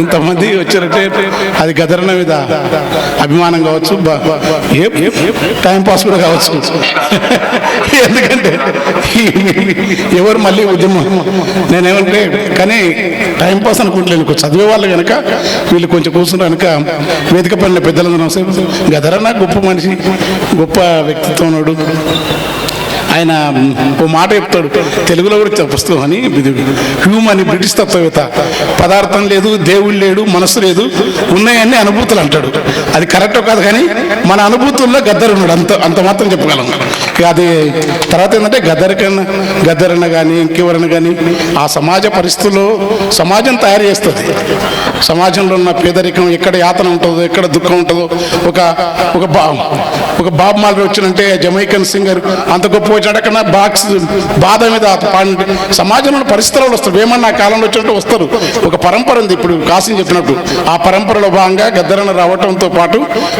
ఇంతమంది వచ్చారంటే అది గదరణ మీద అభిమానం కావచ్చు టైంపాస్ టైం పాస్ కూడా కావచ్చు. ఎందుకంటే ఎవరు మళ్ళీ ఉద్యమం? నేనేమంటే కానీ టైం పాస్ అనుకుంటలేను చదివే వాళ్ళు కనుక వీళ్ళు కొంచెం కూర్చున్న కనుక వేదిక పడిన పెద్దలందరూ గదరణ గొప్ప మనిషి గొప్ప వ్యక్తిత్వం ఉన్నాడు. ఆయన ఓ మాట చెప్తాడు. తెలుగులో కూడా పుస్తకం అని. హ్యూమ్ అని బ్రిటిష్ తత్వవేత్త. పదార్థం లేదు దేవుడు లేడు మనసు లేదు ఉన్నాయని అనుభూతులు అంటాడు. అది కరెక్ట్ కాదు కానీ మన అనుభూతుల్లో గద్దరు ఉన్నాడు అంత అంత మాత్రం చెప్పగలం. అది తర్వాత ఏంటంటే గద్దరికన్నా గద్దరన్న కానీ ఇంకెవరన్నా కానీ ఆ సమాజ పరిస్థితుల్లో సమాజం తయారు చేస్తుంది. సమాజంలో ఉన్న పేదరికం ఎక్కడ యాతన ఉంటుందో ఎక్కడ దుఃఖం ఉంటుందో ఒక ఒక బా ఒక బాబ్ మాల్వి వచ్చినంటే జమైకన్ సింగర్ అంత గొప్ప వచ్చాడకన్నా బాక్స్ బాధ మీద సమాజంలో పరిస్థితులు వస్తారు. వేమన్న ఆ కాలంలో వచ్చినట్టు వస్తారు. ఒక పరంపర ఉంది ఇప్పుడు కాసిం చెప్పినట్టు. ఆ పరంపరలో భాగంగా గద్దరన్న రావటంతో పాటు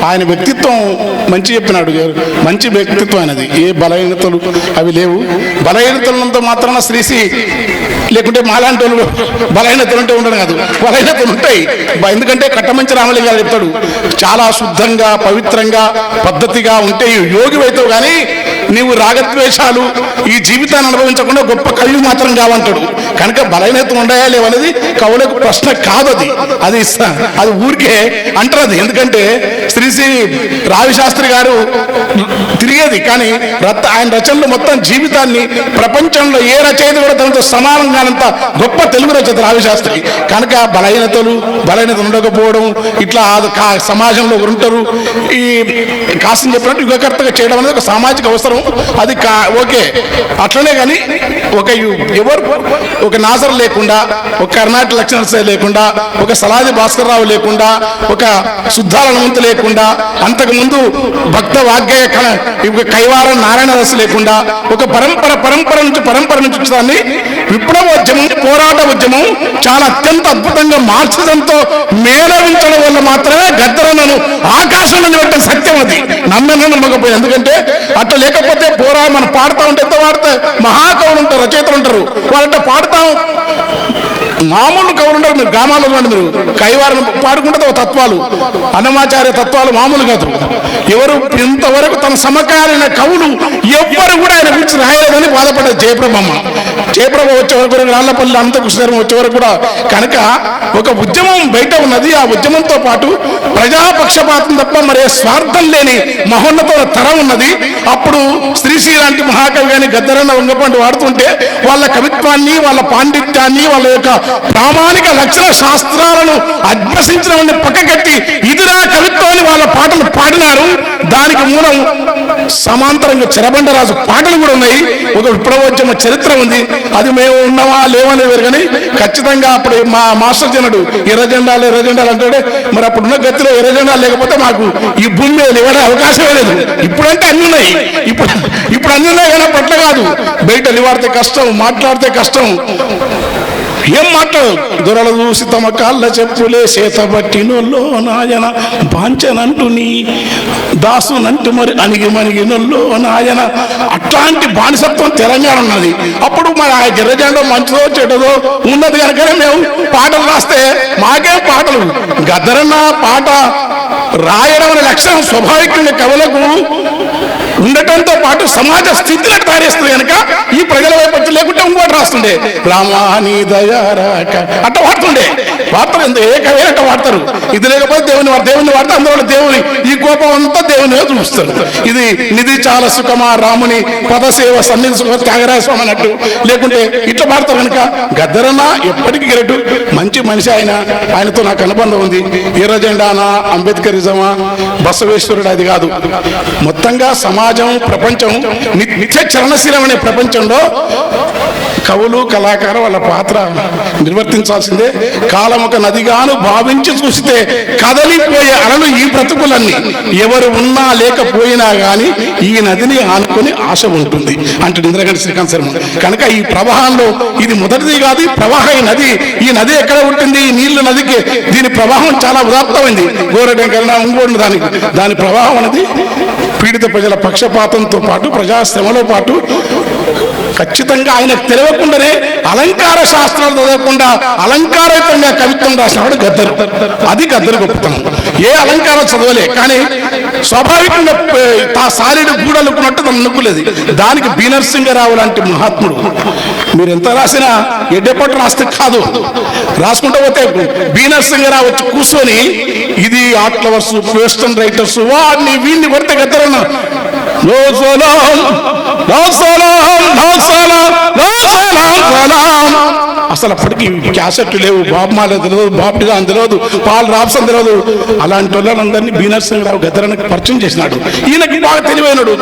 ఆయన వ్యక్తిత్వం మంచి చెప్పినాడు. మంచి వ్యక్తిత్వం అనేది ఏ బలహీనతలు అవి లేవు. బలహీనతలంతో మాత్రాన శ్రీసి లేకుంటే మాలాంటి వాళ్ళు బలహీనతలు ఉంటే ఉండడం కాదు. బలహీనతలు ఉంటాయి. ఎందుకంటే కట్టమంచి రామలింగ గారు చెప్తాడు. చాలా శుద్ధంగా పవిత్రంగా పద్ధతిగా ఉంటే యోగి అవుతావు కానీ నీవు రాగద్వేషాలు ఈ జీవితాన్ని అనుభవించకుండా గొప్ప కవి మాత్రం కావంటాడు. కనుక బలహీనత ఉండయా లేవనేది కవులకు ప్రశ్న కాదు అది అది అది ఊరికే అంటారు ఎందుకంటే శ్రీశ్రీ రావిశాస్త్రి రావి శాస్త్రి గారు తిరిగేది. కానీ రత్త ఆయన రచనలు మొత్తం జీవితాన్ని ప్రపంచంలో ఏ రచయిత కూడా తనతో సమానం కానంత గొప్ప తెలుగు రచయిత రావి శాస్త్రి కనుక బలహీనతలు బలహీనత ఉండకపోవడం ఇట్లా సమాజంలో ఉంటారు. ఈ కాసిన చెప్పినట్టు యుగకర్తగా చేయడం అనేది ఒక సామాజిక అవసరం. అది కా ఓకే. అట్లనే కానీ ఒక యు- ఎవరు? ఒక నాజర్ లేకుండా ఒక కర్ణాటక లక్షణ లేకుండా ఒక సలాది భాస్కర్రావు లేకుండా ఒక శుద్ధాల హనుమంతు లేకుండా అంతకుముందు భక్త వాగ్గేయ కళ కైవారం నారాయణదాసు లేకుండా ఒక పరంపర పరంపర నుంచి పరంపర నుంచి వచ్చేదాన్ని విప్లవోద్యమం పోరాట ఉద్యమం చాలా అత్యంత అద్భుతంగా మార్చడంతో మేళవించడం వల్ల మాత్రమే గద్దరన్నను ఆకాశంలో నిలబెట్టిన సత్యం అది. నమ్మను నమ్మకపోయి. ఎందుకంటే అట్లా లేకపోతే పోరా మనం పాడుతూ ఉంటే ఎంత పాడితే మహాకవులు ఉంటారు రచయితలు ఉంటారు. వాళ్ళంటే పాడతాం. మామూలు కవులు మీరు గ్రామాల్లో ఉండండి మీరు. కైవారం పాడుకుంటే ఒక తత్వాలు. అన్నమాచార్య తత్వాలు మామూలు కాదు. ఎవరు ఇంతవరకు తన సమకాలీన కవులు ఎవ్వరు కూడా ఆయన గురించి రాయలేదని బాధపడ్డారు జయప్రభమ్మ. జయప్రభ వచ్చే వరకు కూడా రాళ్ళపల్లి అంత కృష్ణారం వచ్చే వరకు కూడా కనుక ఒక ఉద్యమం బయట ఉన్నది. ఆ ఉద్యమంతో పాటు ప్రజాపక్షపాతం తప్ప మరే స్వార్థం లేని మహోన్నత తరం ఉన్నది. అప్పుడు శ్రీశ్రీ లాంటి మహాకవి కానీ గద్దరన్న వంగపండు వాడుతుంటే వాళ్ళ కవిత్వాన్ని వాళ్ళ పాండిత్యాన్ని వాళ్ళ యొక్క ప్రామాణిక లక్షణ శాస్త్రాలను అభ్యసించిన వాడిని పక్కకెట్టి ఇదిరా కవిత్వాన్ని వాళ్ళ పాటలు పాడినారు. దానికి మూలం సమాంతరంగా చెరబండరాజు పాటలు కూడా ఉన్నాయి. ఒక విప్లవోద్యమ చరిత్ర ఉంది. అది మేము ఉన్నామా లేవనేవారు కానీ ఖచ్చితంగా అప్పుడు మా మాస్టర్ జనుడు ఎర్ర జెండాలు అంటాడే. మరి అప్పుడున్న గతిలో ఎర్ర లేకపోతే మాకు ఈ భూమి మీద లేవడే అవకాశమే లేదు. ఇప్పుడంటే అన్ని ఉన్నాయి. ఇప్పుడు ఇప్పుడు అన్ని ఉన్నాయి కానీ పట్ల కాదు. బయట నివాడితే కష్టం మాట్లాడితే కష్టం. ఏం మాట్లాడు? దొరలు చూసి తమ కాళ్ళ చెప్పులే చేత నాయన బాంచనంటు నీ దాసునంటు మరి అణిగి మణిగినోల్లో నాయన అట్లాంటి బానిసత్వం తెలంగాణ ఉన్నది. అప్పుడు మరి ఆ గిరిజండో మంచిదో చెడ్డదో ఉన్నది కనుకనే మేము పాటలు రాస్తే మాకే పాటలు? గద్దరన్న పాట రాయడం అనే లక్షణం స్వాభావికంగా కవులకు ఉండటంతో పాటు సమాజ స్థితిని తయారేస్తుంది కనుక ఈ ప్రజల వైపు పాడుతుండే. రామాని దయారాక అట్ట వాడుతుండే వార్తలు ఎంత ఏకవే అట్ట వాడతారు. ఇది లేకపోతే దేవుని దేవుని వాడితే అందువల్ల దేవుని. ఈ కోపం అంతా దేవుని మీద చూపిస్తారు. ఇది నిధి చాలా సుఖమా రాముని పదసేవ సన్నిధి సుఖ త్యాగరాజ స్వామి అన్నట్టు. లేకుంటే ఇట్లా పాడతారు కనుక గద్దరన్నా ఎప్పటికీ గిరటు మంచి మనిషి ఆయన ఆయనతో నాకు అనుబంధం ఉంది. ఎర్ర జెండానా అంబేద్కరిజమా బసవేశ్వరుడు అది కాదు. మొత్తంగా సమాజం ప్రపంచం నిత్య చలనశీలం అనే ప్రపంచంలో కవులు కళాకారు వాళ్ళ పాత్ర నిర్వర్తించాల్సిందే. కాలం ఒక నదిగాను భావించి చూస్తే కదలిపోయే అలలు ఈ బ్రతుకులన్నీ. ఎవరు ఉన్నా లేకపోయినా కానీ ఈ నదిని ఆనుకొని ఆశ ఉంటుంది. అంటే ఇంద్రగంటి శ్రీకాంత్ శర్మ. కనుక ఈ ప్రవాహంలో ఇది మొదటిది కాదు ప్రవాహ ఈ నది. ఈ నది ఎక్కడ ఉంటుంది? ఈ నీళ్ళు నదికి. దీని ప్రవాహం చాలా ఉదాత్తమైంది. గోరటెంకరణ ఇంకోటి దానికి. దాని ప్రవాహం అనేది పీడిత ప్రజల పక్షపాతంతో పాటు ప్రజాశ్రమలో పాటు ఖచ్చితంగా ఆయనకు చదవకుండానే అలంకార శాస్త్రాలు చదవకుండా అలంకారయుతంగా కవిత్వం రాసినవాడు గద్దరు. అది గద్దరు గొప్పతనం. ఏ అలంకారం చదవలే కానీ స్వాభావికంగా తా సారీడు గూడలుకున్నట్టు తను అనుకోలేదు దానికి బి రావు లాంటి మహాత్ముడు. మీరు ఎంత రాసినా ఎడ్డెపట్టు రాస్తే కాదు. రాసుకుంటూ పోతే బి నరసింహరావు వచ్చి కూర్చొని ఇది ఆర్ట్ లవర్స్ వెస్టర్న్ రైటర్స్ వాడిని వీడిని కొడితే గద్దరన్నా. నో సలాం నో నో నో అసలు అప్పటికి క్యాసెట్ లేవు బాబు మాల తెలియదు బాబు డిగాన్ తెలియదు పాల్ రాబ్సన్ తెలియదు అలాంటి వాళ్ళందరినీ బి నరసింహరావు గద్దరానికి పరిచయం చేసినాడు. ఈయనకి బాగా తెలివైనడు.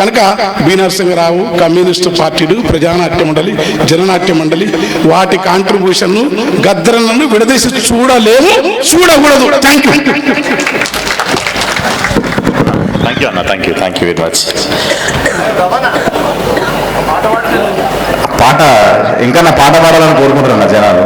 కనుక బి నరసింహరావు కమ్యూనిస్టు పార్టీలు ప్రజానాట్య మండలి జననాట్య మండలి వాటి కాంట్రిబ్యూషన్ గద్దరలను విడదీసి చూడలేము చూడకూడదు. థ్యాంక్ యూ థ్యాంక్ యూ అన్న. Thank you thank you very much పాట ఇంకా నా పాట పాడాలని కోరుకుంటున్నా జనాలు.